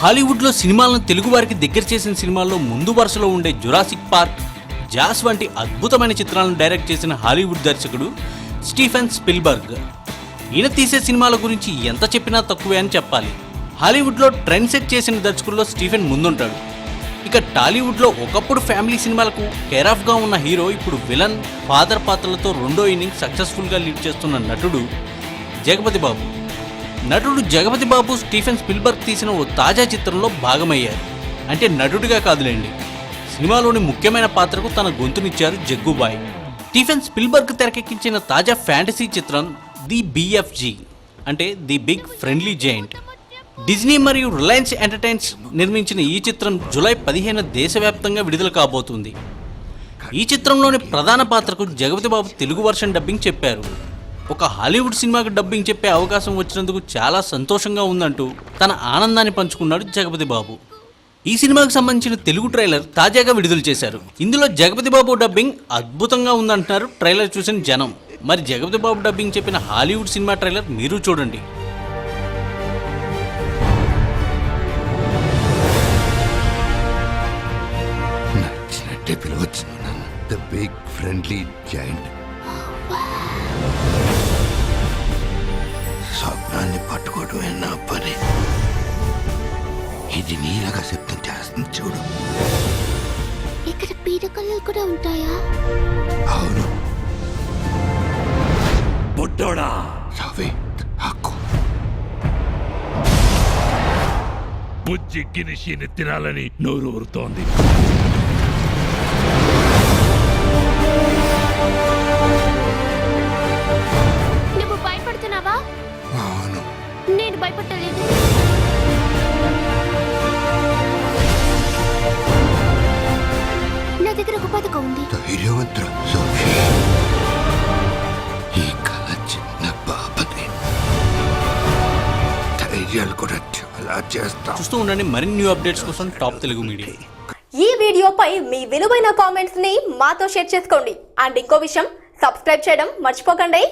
హాలీవుడ్లో సినిమాలను తెలుగు వారికి దగ్గర చేసిన సినిమాల్లో ముందు వరుసలో ఉండే జురాసిక్ పార్క్ జాస్ వంటి అద్భుతమైన చిత్రాలను డైరెక్ట్ చేసిన హాలీవుడ్ దర్శకుడు స్టీఫెన్ స్పిల్బర్గ్. ఈయన తీసే సినిమాల గురించి ఎంత చెప్పినా తక్కువే అని చెప్పాలి. హాలీవుడ్లో ట్రెండ్ సెట్ చేసిన దర్శకుల్లో స్టీఫెన్ ముందుంటాడు. ఇక టాలీవుడ్లో ఒకప్పుడు ఫ్యామిలీ సినిమాలకు కేరాఫ్గా ఉన్న హీరో ఇప్పుడు విలన్ ఫాదర్ పాత్రలతో రెండో ఇన్నింగ్ సక్సెస్ఫుల్గా లీడ్ చేస్తున్న నటుడు జగపతి బాబు నటుడు జగపతి బాబు స్టీఫెన్ స్పిల్బర్గ్ తీసిన ఓ తాజా చిత్రంలో భాగమయ్యారు. అంటే నటుడిగా కాదులేండి. సినిమాలోని ముఖ్యమైన పాత్రకు తన గొంతునిచ్చారు జగ్గుబాయ్. స్టీఫెన్ స్పిల్బర్గ్ తెరకెక్కించిన తాజా ఫ్యాంటసీ చిత్రం ది బిఎఫ్జి అంటే the big friendly giant. Disney మరియు రిలయన్స్ ఎంటర్టైన్స్ నిర్మించిన ఈ చిత్రం జూలై పదిహేను దేశవ్యాప్తంగా విడుదల కాబోతుంది. ఈ చిత్రంలోని ప్రధాన పాత్రకు జగపతి బాబు తెలుగు వర్షన్ డబ్బింగ్ చెప్పారు. ఒక హాలీవుడ్ సినిమాకి డబ్బింగ్ చెప్పే అవకాశం వచ్చినందుకు చాలా సంతోషంగా ఉందంటూ తన ఆనందాన్ని పంచుకున్నాడు జగపతి బాబు. ఈ సినిమాకి సంబంధించిన తెలుగు ట్రైలర్ తాజాగా విడుదల చేశారు. ఇందులో జగపతి బాబు డబ్బింగ్ అద్భుతంగా ఉందంటున్నారు ట్రైలర్ చూసిన జనం. మరి జగపతి బాబు డబ్బింగ్ చెప్పిన హాలీవుడ్ సినిమా ట్రైలర్ మీరు చూడండి. ద బిగ్ ఫ్రెండ్లీ జాయింట్ ఇది నీలాగా శబ్దం చేస్తుంది చూడు. ఇక్కడ పీడకలలు కూడా ఉంటాయా? అవును. బుడ్డోడా! రవి హక్కు బుజ్జి గినిషిని తినాలని నోరు ఊరుతోంది. దగ్గర ఒక పథకం ఉంది. ధైర్యవంతుడు సోఫీ ఈ కళ చిన్న బాబది. ధైర్యాలు కూడా చాలా చేస్తాం. చూస్తూ ఉండండి మరిన్ని న్యూ అప్డేట్స్ కోసం టాప్ తెలుగు మీడియా ఈ వీడియోపై మీ విలువైన కామెంట్స్ని మాతో షేర్ చేసుకోండి. అండ్ ఇంకో విషయం సబ్స్క్రైబ్ చేయడం మర్చిపోకండి.